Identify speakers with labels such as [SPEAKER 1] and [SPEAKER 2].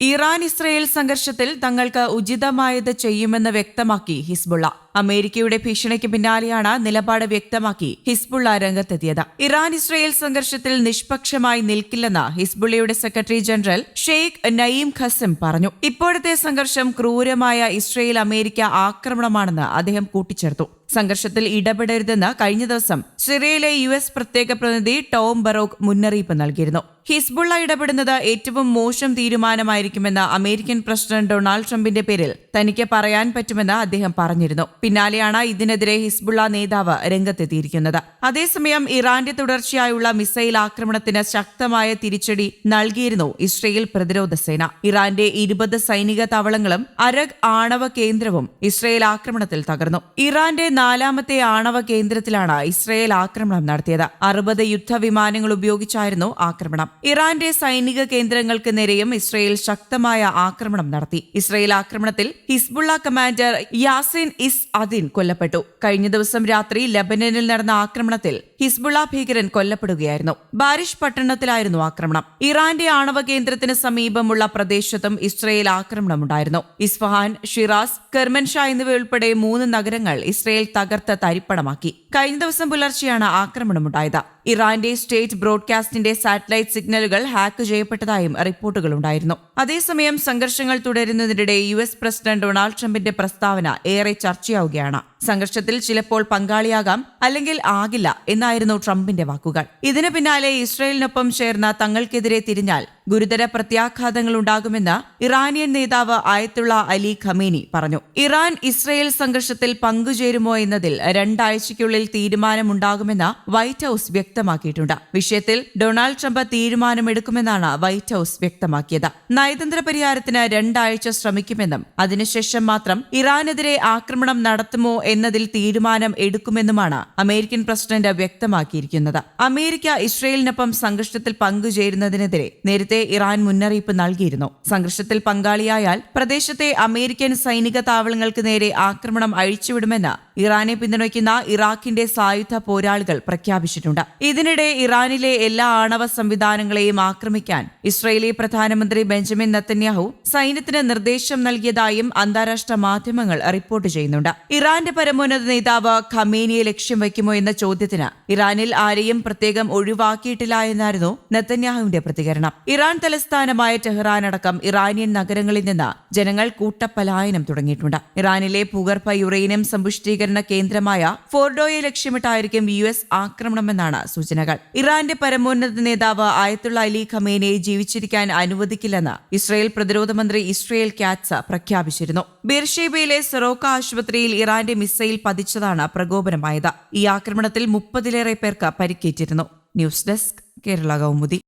[SPEAKER 1] Iran Israel സംഘർഷത്തിൽ തങ്ങൾക്ക് ഉചിതമായത് ചെയ്യുമെന്ന് വ്യക്തമാക്കി ഹിസ്ബുള്ള. അമേരിക്കയുടെ ഭീഷണിക്ക് പിന്നാലെയാണ് നിലപാട് വ്യക്തമാക്കി ഹിസ്ബുള്ള രംഗത്തെത്തിയത്. ഇറാൻ ഇസ്രയേൽ സംഘർഷത്തിൽ നിഷ്പക്ഷമായി നിൽക്കില്ലെന്ന് ഹിസ്ബുള്ളയുടെ secretary general Sheikh Naim Qassem പറഞ്ഞു. ഇപ്പോഴത്തെ സംഘർഷം ക്രൂരമായ ഇസ്രയേൽ അമേരിക്ക ആക്രമണമാണെന്ന് അദ്ദേഹം കൂട്ടിച്ചേർത്തു. സംഘർഷത്തിൽ ഇടപെടരുതെന്ന് കഴിഞ്ഞ ദിവസം സിറിയയിലെ യു എസ് പ്രത്യേക പ്രതിനിധി ടോം ബറോക്ക് മുന്നറിയിപ്പ് നൽകിയിരുന്നു. ഹിസ്ബുള്ള ഇടപെടുന്നത് ഏറ്റവും മോശം തീരുമാനമായിരിക്കുമെന്ന് അമേരിക്കൻ പ്രസിഡന്റ് ഡൊണാൾഡ് ട്രംപിന്റെ പേരിൽ തനിക്ക് പറയാൻ പറ്റുമെന്ന് അദ്ദേഹം പറഞ്ഞിരുന്നു. പിന്നാലെയാണ് ഇതിനെതിരെ ഹിസ്ബുള്ള നേതാവ് രംഗത്തെത്തിയിരിക്കുന്നത്. അതേസമയം ഇറാന്റെ തുടർച്ചയായുള്ള മിസൈൽ ആക്രമണത്തിന് ശക്തമായ തിരിച്ചടി നൽകിയിരുന്നു ഇസ്രയേൽ പ്രതിരോധ സേന. ഇറാന്റെ ഇരുപത് സൈനിക താവളങ്ങളും അരഗ് ആണവ കേന്ദ്രവും ഇസ്രയേൽ ആക്രമണത്തിൽ തകർന്നു. ഇറാന്റെ നാലാമത്തെ ആണവ കേന്ദ്രത്തിലാണ് ഇസ്രയേൽ ആക്രമണം നടത്തിയത്. അറുപത് യുദ്ധവിമാനങ്ങൾ ഉപയോഗിച്ചായിരുന്നു ആക്രമണം. ഇറാന്റെ സൈനിക കേന്ദ്രങ്ങൾക്ക് നേരെയും ഇസ്രയേൽ ശക്തമായ ആക്രമണം നടത്തി. ഇസ്രയേൽ ആക്രമണത്തിൽ Hezbollah commander Yasin Izz Adin കൊല്ലപ്പെട്ടു. കഴിഞ്ഞ ദിവസം രാത്രി ലബനനിൽ നടന്ന ആക്രമണത്തിൽ ഹിസ്ബുള്ള ഭീകരൻ കൊല്ലപ്പെടുകയായിരുന്നു. ബാരിഷ് പട്ടണത്തിലായിരുന്നു ആക്രമണം. ഇറാന്റെ ആണവ കേന്ദ്രത്തിന് സമീപമുള്ള പ്രദേശത്തും ഇസ്രയേൽ ആക്രമണമുണ്ടായിരുന്നു. ഇസ്ഫഹാൻ ഷിറാസ് കെർമൻഷാ എന്നിവയുൾപ്പെടെ മൂന്ന് നഗരങ്ങൾ ഇസ്രയേൽ തകർത്ത് തരിപ്പണമാക്കി. കഴിഞ്ഞ ദിവസം പുലർച്ചെയാണ് ആക്രമണമുണ്ടായത്. ഇറാന്റെ സ്റ്റേറ്റ് ബ്രോഡ്കാസ്റ്റിന്റെ സാറ്റലൈറ്റ് സിഗ്നലുകൾ ഹാക്ക് ചെയ്യപ്പെട്ടതായും റിപ്പോർട്ടുകളുണ്ടായിരുന്നു. അതേസമയം സംഘർഷങ്ങൾ തുടരുന്നതിനിടെ യു എസ് പ്രസിഡന്റ് ഡൊണാൾഡ് ട്രംപിന്റെ പ്രസ്താവന ഏറെ ചർച്ചയാവുകയാണ്. സംഘർഷത്തിൽ ചിലപ്പോൾ പങ്കാളിയാകാം അല്ലെങ്കിൽ ആകില്ല എന്നായിരുന്നു ട്രംപിന്റെ വാക്കുകൾ. ഇതിനു പിന്നാലെ ഇസ്രയേലിനൊപ്പം ചേർന്ന തങ്ങൾക്കെതിരെ തിരിഞ്ഞാൽ ഗുരുതര പ്രത്യാഘാതങ്ങൾ ഉണ്ടാകുമെന്ന് ഇറാനിയൻ നേതാവ് ആയത്തുള്ള അലി ഖമേനി പറഞ്ഞു. ഇറാൻ ഇസ്രയേൽ സംഘർഷത്തിൽ പങ്കുചേരുമോ എന്നതിൽ രണ്ടാഴ്ചയ്ക്കുള്ളിൽ തീരുമാനമുണ്ടാകുമെന്ന് വൈറ്റ് ഹൌസ് വ്യക്തമാക്കിയിട്ടുണ്ട്. വിഷയത്തിൽ ഡൊണാൾഡ് ട്രംപ് തീരുമാനമെടുക്കുമെന്നാണ് വൈറ്റ് ഹൌസ് വ്യക്തമാക്കിയത്. നയതന്ത്ര പരിഹാരത്തിന് രണ്ടാഴ്ച ശ്രമിക്കുമെന്നും അതിനുശേഷം മാത്രം ഇറാനെതിരെ ആക്രമണം നടത്തുമോ എന്നതിൽ തീരുമാനം എടുക്കുമെന്നുമാണ് അമേരിക്കൻ പ്രസിഡന്റ് വ്യക്തമാക്കിയിരിക്കുന്നത്. അമേരിക്ക ഇസ്രയേലിനൊപ്പം സംഘർഷത്തിൽ പങ്കുചേരുന്നതിനെതിരെ നേരത്തെ ഇറാൻ മുന്നറിയിപ്പ് നൽകിയിരുന്നു. സംഘർഷത്തിൽ പങ്കാളിയായാൽ പ്രദേശത്തെ അമേരിക്കൻ സൈനിക താവളങ്ങൾക്ക് നേരെ ആക്രമണം അഴിച്ചുവിടുമെന്ന് ഇറാനെ പിന്തുണയ്ക്കുന്ന ഇറാഖിന്റെ സായുധ പോരാളികൾ പ്രഖ്യാപിച്ചിട്ടുണ്ട്. ഇതിനിടെ ഇറാനിലെ എല്ലാ ആണവ സംവിധാനങ്ങളെയും ആക്രമിക്കാൻ ഇസ്രയേലി പ്രധാനമന്ത്രി ബെഞ്ചമിൻ നത്തന്യാഹു സൈന്യത്തിന് നിർദ്ദേശം നൽകിയതായും അന്താരാഷ്ട്ര മാധ്യമങ്ങൾ റിപ്പോർട്ട് ചെയ്യുന്നുണ്ട്. ഇറാന്റെ പരമോന്നത നേതാവ് ഖമേനിയെ ലക്ഷ്യം വയ്ക്കുമോ എന്ന ചോദ്യത്തിന് ഇറാനിൽ ആരെയും പ്രത്യേകം ഒഴിവാക്കിയിട്ടില്ല എന്നായിരുന്നു നെത്തന്യാഹുവിന്റെ പ്രതികരണം. ഇറാൻ തലസ്ഥാനമായ ടെഹ്റാൻ അടക്കം ഇറാനിയൻ നഗരങ്ങളിൽ നിന്ന് ജനങ്ങൾ കൂട്ടപ്പലായനം തുടങ്ങിയിട്ടുണ്ട്. ഇറാനിലെ ഭൂഗർഭ യുറേനിയം സമ്പുഷ്ടീകരണ കേന്ദ്രമായ ഫോർഡോയെ ലക്ഷ്യമിട്ടായിരിക്കും യു എസ് ആക്രമണമെന്നാണ് സൂചനകൾ. ഇറാന്റെ പരമോന്നത നേതാവ് ആയത്തുള്ള അലി ഖമേനയെ ജീവിച്ചിരിക്കാൻ അനുവദിക്കില്ലെന്ന് ഇസ്രയേൽ പ്രതിരോധ മന്ത്രി ഇസ്രയേൽ കാറ്റ്സ പ്രഖ്യാപിച്ചിരുന്നു. ബിർഷേബയിലെ സെറോക്ക ആശുപത്രിയിൽ ഇറാന്റെ മിസൈൽ പതിച്ചതാണ് പ്രകോപനമായത്. ഈ ആക്രമണത്തിൽ മുപ്പതിലേറെ പേർക്ക് പരിക്കേറ്റിരുന്നു. News desk Kerala Kaumudi.